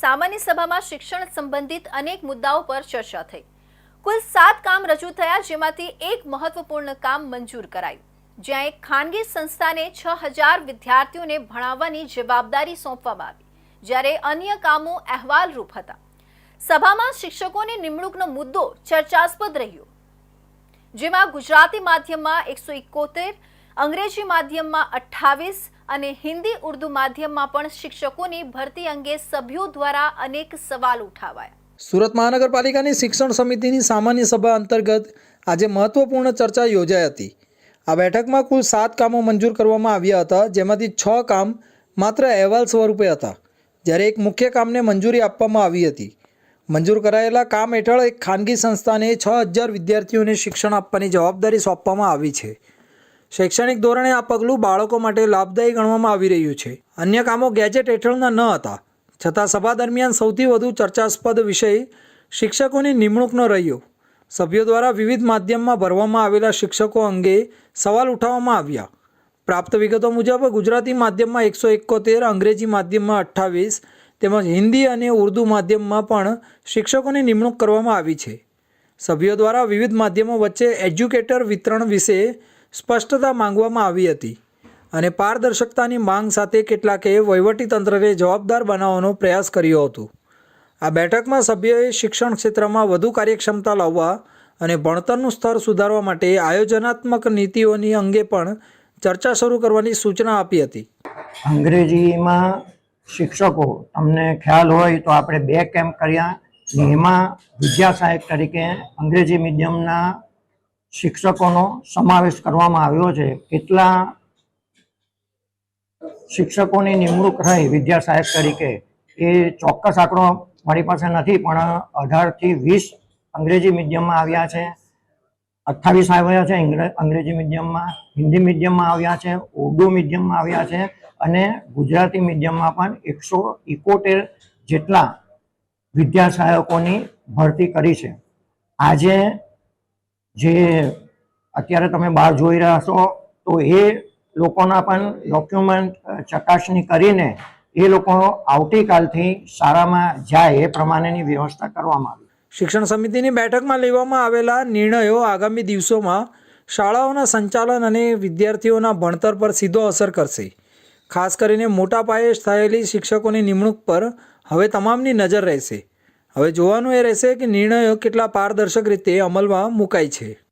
સામાન્ય સભામાં શિક્ષણ સંબંધિત અનેક મુદ્દાઓ પર ચર્ચા થઈ. કુલ સાત કામ રજૂ થયા જેમાંથી એક મહત્વપૂર્ણ કામ મંજૂર કરાયું. જ્યાં એક ખાનગી સંસ્થાને છ હજાર વિદ્યાર્થીઓને ભણાવવાની જવાબદારી સોંપવામાં આવી, જ્યારે અન્ય કામો અહેવાલરૂપ હતા. સભામાં શિક્ષકોની નિમણૂકનો મુદ્દો ચર્ચાસ્પદ રહ્યો. જેમાં ગુજરાતી માધ્યમમાં એકસો ઇકોતેર અંગ્રેજી માધ્યમમાં અઠ્ઠાવીસ અને હિન્દી ઉર્દુ માધ્યમમાં પણ શિક્ષકોની ભરતી અંગે સભ્યો દ્વારા અનેક સવાલ ઉઠાવાયા. સુરત મહાનગરપાલિકાની શિક્ષણ સમિતિની સામાન્ય સભા અંતર્ગત આજે મહત્વપૂર્ણ ચર્ચા યોજાઈ હતી. આ બેઠકમાં કુલ સાત કામો મંજૂર કરવામાં આવ્યા હતા, જેમાંથી છ કામ માત્ર અહેવાલ સ્વરૂપે હતા. જ્યારે એક મુખ્ય કામને મંજૂરી આપવામાં આવી હતી. મંજૂર કરાયેલા કામ હેઠળ એક ખાનગી સંસ્થાને છ હજાર વિદ્યાર્થીઓને શિક્ષણ આપવાની જવાબદારી સોંપવામાં આવી છે. શૈક્ષણિક ધોરણે આ પગલું બાળકો માટે લાભદાયી ગણવામાં આવી રહ્યું છે. અન્ય કામો ગેજેટ હેઠળના ન હતા. છતાં સભા દરમિયાન સૌથી વધુ ચર્ચાસ્પદ વિષય શિક્ષકોની નિમણૂકનો રહ્યો. સભ્યો દ્વારા વિવિધ માધ્યમમાં ભરવામાં આવેલા શિક્ષકો અંગે સવાલ ઉઠાવવામાં આવ્યા. પ્રાપ્ત વિગતો મુજબ, ગુજરાતી માધ્યમમાં એકસો એકોતેર, અંગ્રેજી માધ્યમમાં અઠ્ઠાવીસ, તેમજ હિન્દી અને ઉર્દુ માધ્યમમાં પણ શિક્ષકોની નિમણૂક કરવામાં આવી છે. સભ્યો દ્વારા વિવિધ માધ્યમો વચ્ચે એજ્યુકેટર વિતરણ વિશે સ્પષ્ટતા માંગવામાં આવી હતી અને પારદર્શકતાની માંગ સાથે કેટલાકે વહીવટીતંત્રને જવાબદાર બનાવવાનો પ્રયાસ કર્યો હતો. આ બેઠકમાં સભ્યોએ શિક્ષણ ક્ષેત્રમાં વધુ કાર્યક્ષમતા લાવવા અને ભણતરનું સ્તર સુધારવા માટે આયોજનાત્મક નીતિઓની અંગે પણ ચર્ચા શરૂ કરવાની સૂચના આપી હતી. અંગ્રેજીમાં શિક્ષકો, તમને ખ્યાલ હોય તો આપણે બે કેમ્પ કર્યા. એમાં વિદ્યા સહાયક તરીકે અંગ્રેજી મીડિયમના શિક્ષકોનો સમાવેશ કરવામાં આવ્યો છે. કેટલા શિક્ષકોની નિમણૂક રહી વિદ્યા સહાયક તરીકે? એ ચોક્કસ આંકડો મારી પાસે નથી, પણ અઢારથી વીસ અંગ્રેજી મીડિયમમાં આવ્યા છે. અઠ્ઠાવીસ આવ્યા છે અંગ્રેજી મીડિયમમાં, હિન્દી મીડિયમમાં આવ્યા છે, ઉર્દુ મીડિયમમાં આવ્યા છે અને ગુજરાતી મીડિયમમાં પણ એકસો ઇકોતેર જેટલા વિદ્યા સહાયકોની ભરતી કરી છે. આજે જે અત્યારે તમે બહાર જોઈ રહ્યા છો, તો એ લોકોના પણ ડોક્યુમેન્ટ ચકાસણી કરીને એ લોકો આવતીકાલથી શાળામાં જાય એ પ્રમાણેની વ્યવસ્થા કરવામાં આવી. શિક્ષણ સમિતિની બેઠકમાં લેવામાં આવેલા નિર્ણયો આગામી દિવસોમાં શાળાઓના સંચાલન અને વિદ્યાર્થીઓના ભણતર પર સીધો અસર કરશે. ખાસ કરીને મોટા પાયે થયેલી શિક્ષકોની નિમણૂક પર હવે તમામની નજર રહેશે. હવે જોવાનું એ રહેશે કે નિર્ણયો કેટલા પારદર્શક રીતે અમલમાં મુકાય છે.